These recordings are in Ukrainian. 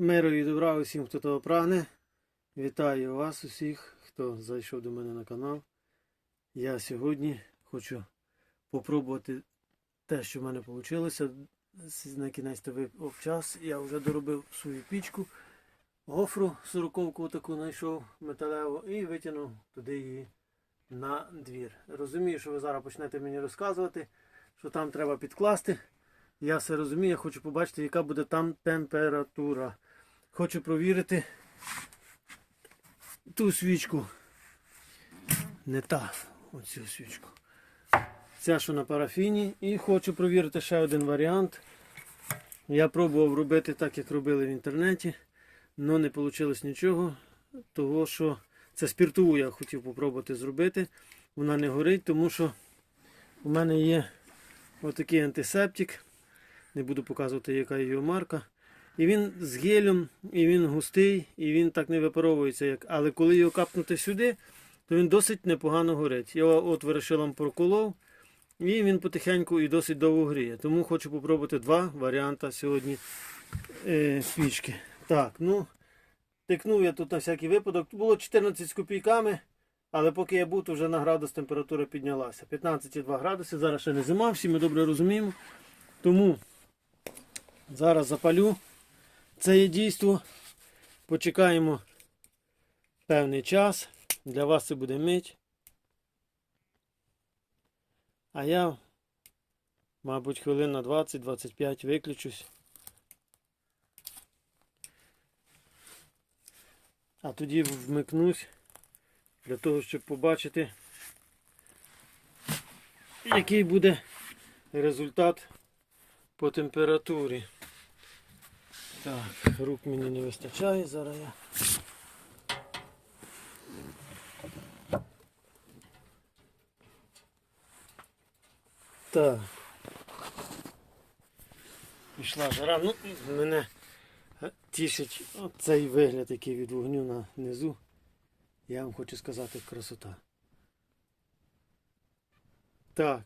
Миру і добра усім, хто того прагне. Вітаю вас усіх, хто зайшов до мене на канал. Я сьогодні хочу попробувати те, що в мене вийшло. На кінець випав час. Я вже доробив свою пічку. Гофру сороковку таку знайшов металеву і витягнув туди її на двір. Розумію, що ви зараз почнете мені розказувати, що там треба підкласти. Я все розумію, я хочу побачити, яка буде там температура. Хочу провірити ту свічку. Не та, оцю свічку. Ця, що на парафіні. І хочу провірити ще один варіант. Я пробував робити так, як робили в інтернеті, але не вийшло нічого. Того, що це спіртову я хотів попробувати зробити. Вона не горить, тому що у мене є отакий антисептик. Не буду показувати, яка його марка. І він з гелем, і він густий, і він так не випаровується. Як... Але коли його капнути сюди, то він досить непогано горить. Я от вирішилом проколов, і він потихеньку і досить довго гріє. Тому хочу спробувати два варіанти сьогодні е, свічки. Так, ну, тикнув я тут на всякий випадок. Тут було 14 з копійками, але поки я був, то вже на градус температура піднялася. 15,2 градуси. Зараз ще не зима, всі ми добре розуміємо. Тому зараз запалю це є дійство. Почекаємо певний час. Для вас це буде мить. А я, мабуть, хвилин на 20-25 виключусь. А тоді вмикнусь для того, щоб побачити, який буде результат по температурі. Так, рук мені не вистачає, зараз я. Так. Пішла жара. Ну, мене тішить цей вигляд, який від вогню на низу. Я вам хочу сказати красота. Так.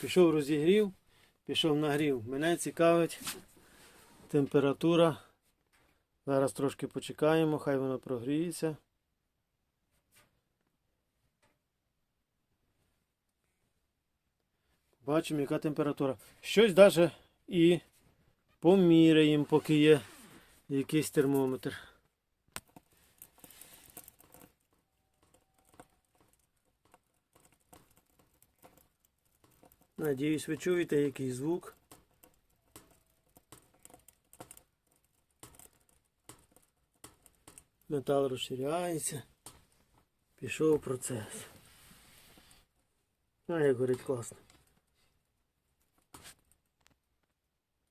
Пішов розігрів, пішов нагрів. Мене цікавить температура. Зараз трошки почекаємо, хай воно прогріється. Бачимо, яка температура. Щось навіть і поміряємо, поки є якийсь термометр. Надіюсь, ви чуєте який звук. Метал розширяється. Пішов процес. А як горить класно.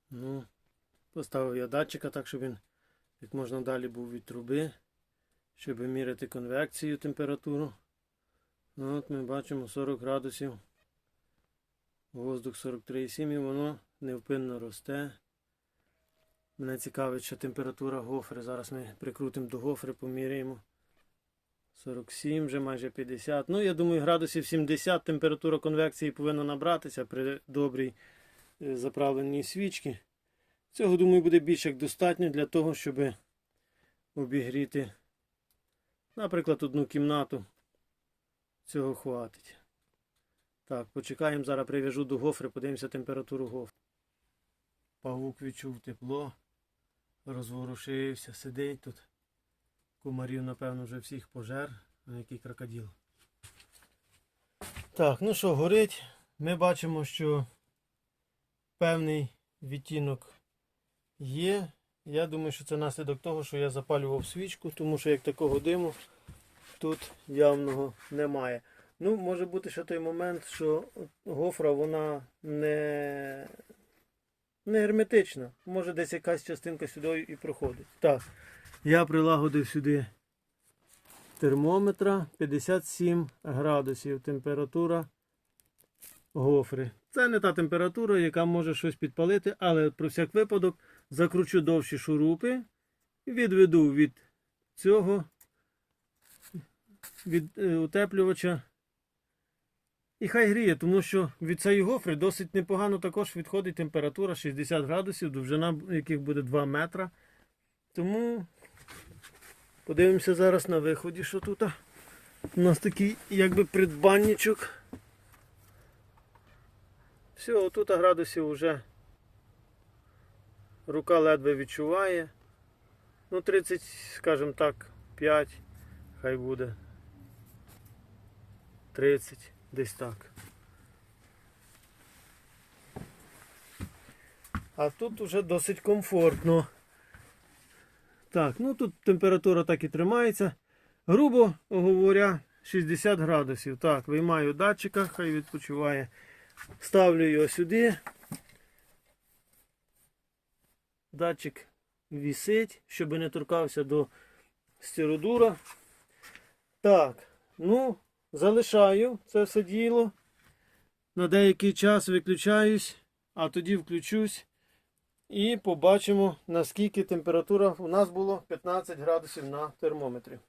Ну, поставив я датчика так, щоб він як можна далі був від труби, щоб міряти конвекцію температуру. Ну, от ми бачимо 40 градусів. Воздух 43,7 і воно невпинно росте. Мене цікавить, що температура гофри. Зараз ми прикрутимо до гофри, поміряємо. 47, вже майже 50. Ну, я думаю, градусів 70 температура конвекції повинна набратися при добрій е, заправленій свічці. Цього, думаю, буде більш як достатньо для того, щоб обігріти, наприклад, одну кімнату. Цього хватить. Так, почекаємо, зараз прив'яжу до гофри, подивимося температуру гофри. Павук відчув тепло, розворушився, сидить тут. Кумарів, напевно, вже всіх пожер, на який крокодил. Так, ну що, горить. Ми бачимо, що певний відтінок є. Я думаю, що це наслідок того, що я запалював свічку, тому що як такого диму тут явного немає. Ну, може бути ще той момент, що гофра вона не, не герметична. Може десь якась частинка сюди і проходить. Так, я прилагодив сюди термометра 57 градусів температура гофри. Це не та температура, яка може щось підпалити, але про всяк випадок закручу довші шурупи, відведу від цього від е, утеплювача. І хай гріє, тому що від цієї гофри досить непогано також відходить температура 60 градусів, довжина яких буде 2 метра. Тому подивимося зараз на виході, що тут. У нас такий якби придбанничок. Все, отут градусів вже рука ледве відчуває. Ну, 30, скажімо так, 5, хай буде. 30, десь так. А тут вже досить комфортно. Так, ну тут температура так і тримається. Грубо говоря, 60 градусів. Так, виймаю датчика, хай відпочиває. Ставлю його сюди. Датчик вісить, щоб не торкався до стіродура. Так, ну, залишаю це все діло. На деякий час виключаюсь, а тоді включусь. І побачимо, наскільки температура у нас було 15 градусів на термометрі.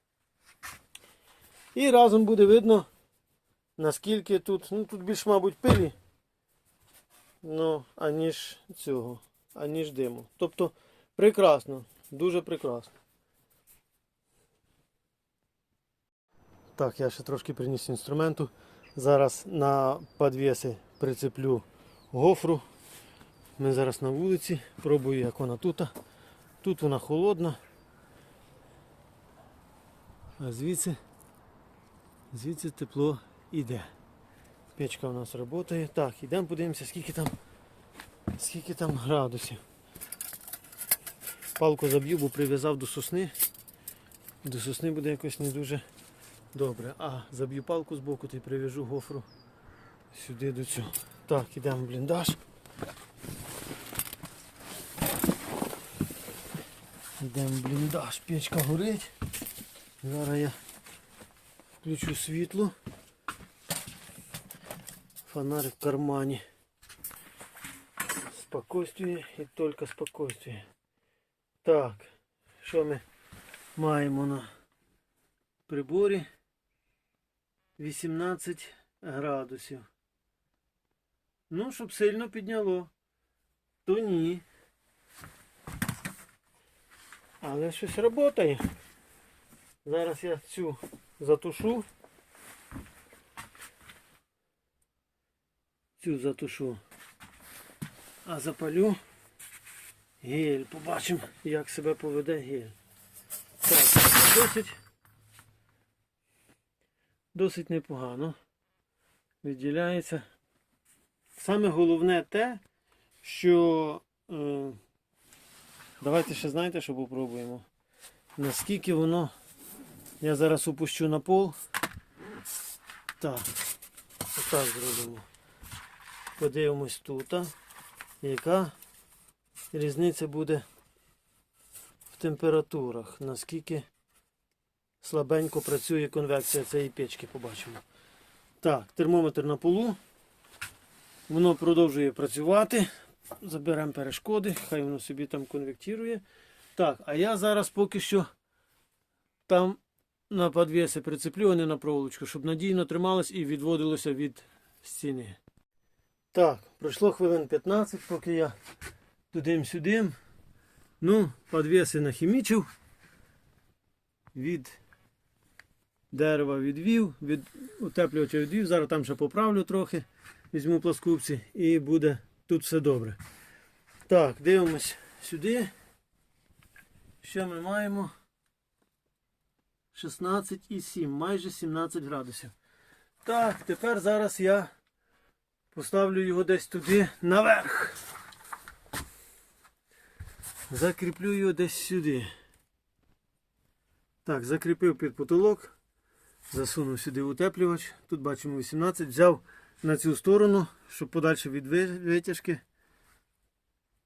І разом буде видно, наскільки тут, ну тут більш, мабуть, пилі, ну, аніж цього, аніж диму. Тобто прекрасно, дуже прекрасно. Так, я ще трошки приніс інструменту. Зараз на подвеси прицеплю гофру. Ми зараз на вулиці, пробую, як вона тут. Тут вона холодна. А звідси, звідси тепло йде. Печка у нас працює. Так, йдемо подивимося, скільки там, скільки там градусів. Палку заб'ю, бо прив'язав до сосни. До сосни буде якось не дуже добре. А, заб'ю палку з боку й прив'яжу гофру сюди до цього. Так, йдемо в бліндаж. Йдемо в бліндаж, печка горить. Зараз я включу світло. Фонарик в кармані. Спокойствие і тільки спокойствие. Так, що ми маємо на приборі? 18 градусів. Ну, щоб сильно підняло, то ні. Але щось працює. Зараз я цю затушу. Цю затушу. А запалю гель. Побачимо, як себе поведе гель. Так, досить. Досить непогано. Відділяється. Саме головне те, що е, давайте ще знаєте, що попробуємо. Наскільки воно. Я зараз опущу на пол. Так, отак зробимо. Подивимось тут, яка різниця буде в температурах. Наскільки слабенько працює конвекція цієї печки, побачимо. Так, термометр на полу. Воно продовжує працювати. Заберемо перешкоди, хай воно собі там конвектує. Так, а я зараз поки що там на подвеси прицеплю, а не на проволочку, щоб надійно трималось і відводилося від стіни. Так, пройшло хвилин 15, поки я туди-сюди. Ну, подвеси нахімічив. Від дерева відвів, від утеплювача відвів. Зараз там ще поправлю трохи. Візьму пласкупці і буде тут все добре. Так, дивимось сюди. Що ми маємо? 16,7, майже 17 градусів. Так, тепер зараз я поставлю його десь туди наверх. Закріплю його десь сюди. Так, закріпив під потолок. Засунув сюди утеплювач. Тут бачимо 18. Взяв на цю сторону, щоб подальше від витяжки.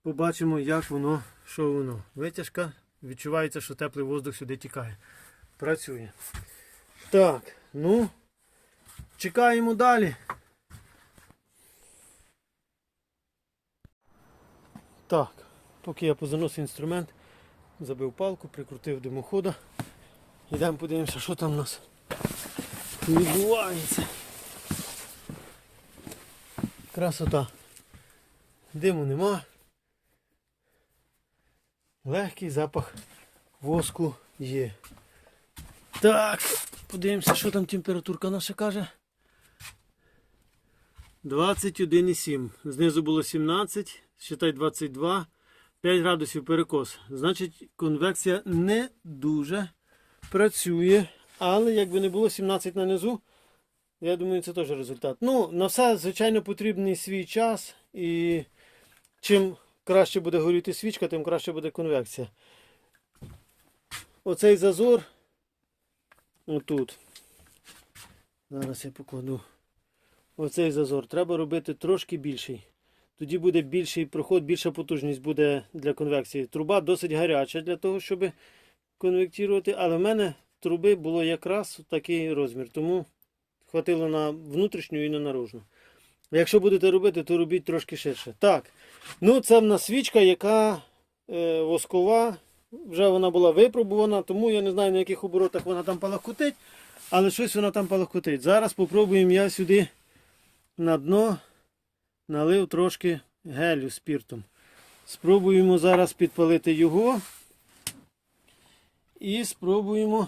Побачимо, як воно, що воно. Витяжка. Відчувається, що теплий воздух сюди тікає. Працює. Так, ну, чекаємо далі. Так, поки я позаносив інструмент, забив палку, прикрутив димохода. Йдемо подивимося, що там у нас відбувається. Красота. Диму нема. Легкий запах воску є. Так, подивимося, що там температурка наша каже. 21,7. Знизу було 17, считай 22, 5 градусів перекос. Значить, конвекція не дуже працює. Але якби не було 17 на низу, я думаю, це теж результат. Ну, на все, звичайно, потрібний свій час. І чим краще буде горіти свічка, тим краще буде конвекція. Оцей зазор отут. Зараз я покладу. Оцей зазор треба робити трошки більший. Тоді буде більший проход, більша потужність буде для конвекції. Труба досить гаряча для того, щоб конвектувати, але в мене труби було якраз такий розмір, тому хватило на внутрішню і на наружну. Якщо будете робити, то робіть трошки ширше. Так, ну це в нас свічка, яка е, воскова. Вже вона була випробувана, тому я не знаю на яких оборотах вона там палахкотить, але щось вона там палахкотить. Зараз спробуємо я сюди на дно налив трошки гелю спіртом. Спробуємо зараз підпалити його. І спробуємо,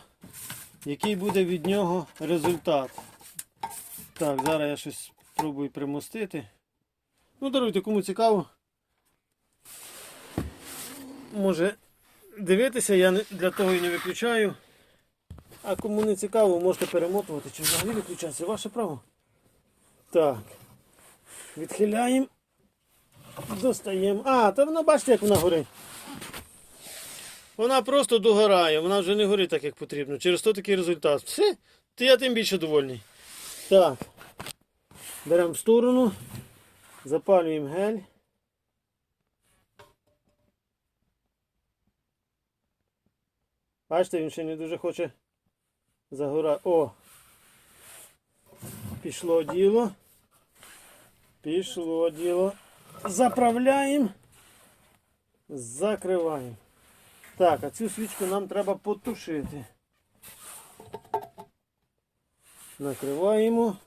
який буде від нього результат. Так, зараз я щось спробую примостити. Ну, даруйте, кому цікаво. Може дивитися, я для того і не виключаю. А кому не цікаво, можете перемотувати чи взагалі виключати. Це ваше право. Так. Відхиляємо. Достаємо. А, та вона бачите, як вона горить. Вона просто догорає, вона вже не горить так, як потрібно. Через то такий результат. Все, то я тим більше довольний. Так. Беремо в сторону, запалюємо гель. Бачите, він ще не дуже хоче загорати. О! Пішло діло. Пішло діло. Заправляємо. Закриваємо. Так, а цю свічку нам треба потушити. Накриваємо.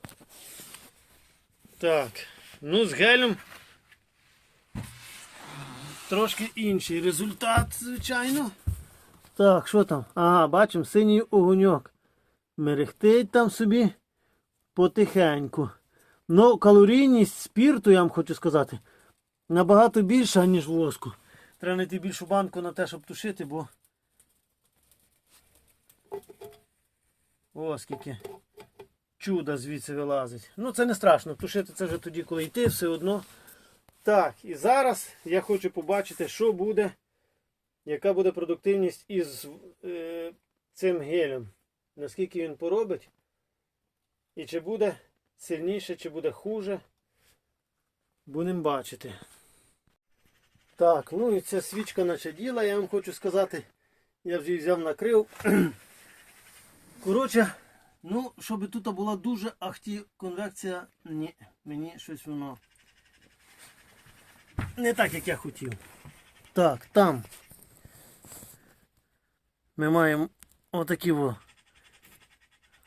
Так. Ну, з гелем трошки інший результат, звичайно. Так, що там? Ага, бачимо синій огоньок. Мерехтить там собі потихеньку. Ну, калорійність спірту, я вам хочу сказати, набагато більша, ніж воску. Треба знайти більшу банку на те, щоб тушити, бо. О, скільки чуда звідси вилазить. Ну, це не страшно. Тушити це вже тоді, коли йти, все одно. Так, і зараз я хочу побачити, що буде, яка буде продуктивність із е, цим гелем. Наскільки він поробить. І чи буде сильніше, чи буде хуже. Будемо бачити. Так, ну і ця свічка наче діла, я вам хочу сказати. Я вже її взяв накрив. Коротше, ну, щоб тут була дуже ахті конвекція, ні, мені щось воно не так, як я хотів. Так, там ми маємо отакі во.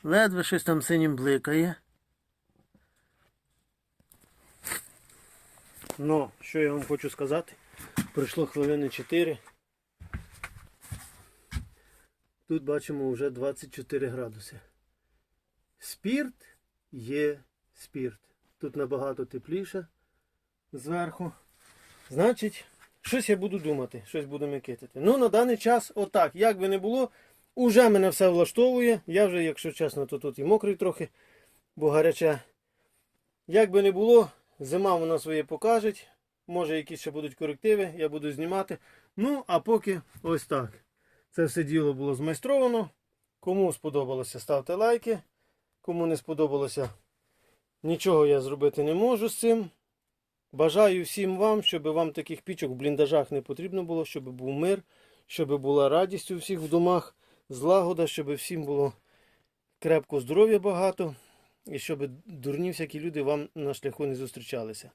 Ледве щось там синім бликає. Ну, що я вам хочу сказати? Пройшло хвилини 4. Тут бачимо вже 24 градуси. Спірт є спірт. Тут набагато тепліше зверху. Значить, щось я буду думати, щось буду микитити. Ну, на даний час, отак, як би не було, уже мене все влаштовує. Я вже, якщо чесно, то тут і мокрий трохи, бо гаряче. Як би не було, зима вона своє покаже. Може якісь ще будуть корективи, я буду знімати. Ну, а поки ось так. Це все діло було змайстровано. Кому сподобалося, ставте лайки. Кому не сподобалося, нічого я зробити не можу з цим. Бажаю всім вам, щоб вам таких пічок в бліндажах не потрібно було, щоб був мир, щоб була радість у всіх в домах, злагода, щоб всім було крепко здоров'я багато і щоб дурні всякі люди вам на шляху не зустрічалися.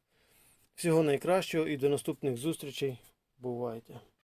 Всього найкращого і до наступних зустрічей. Бувайте!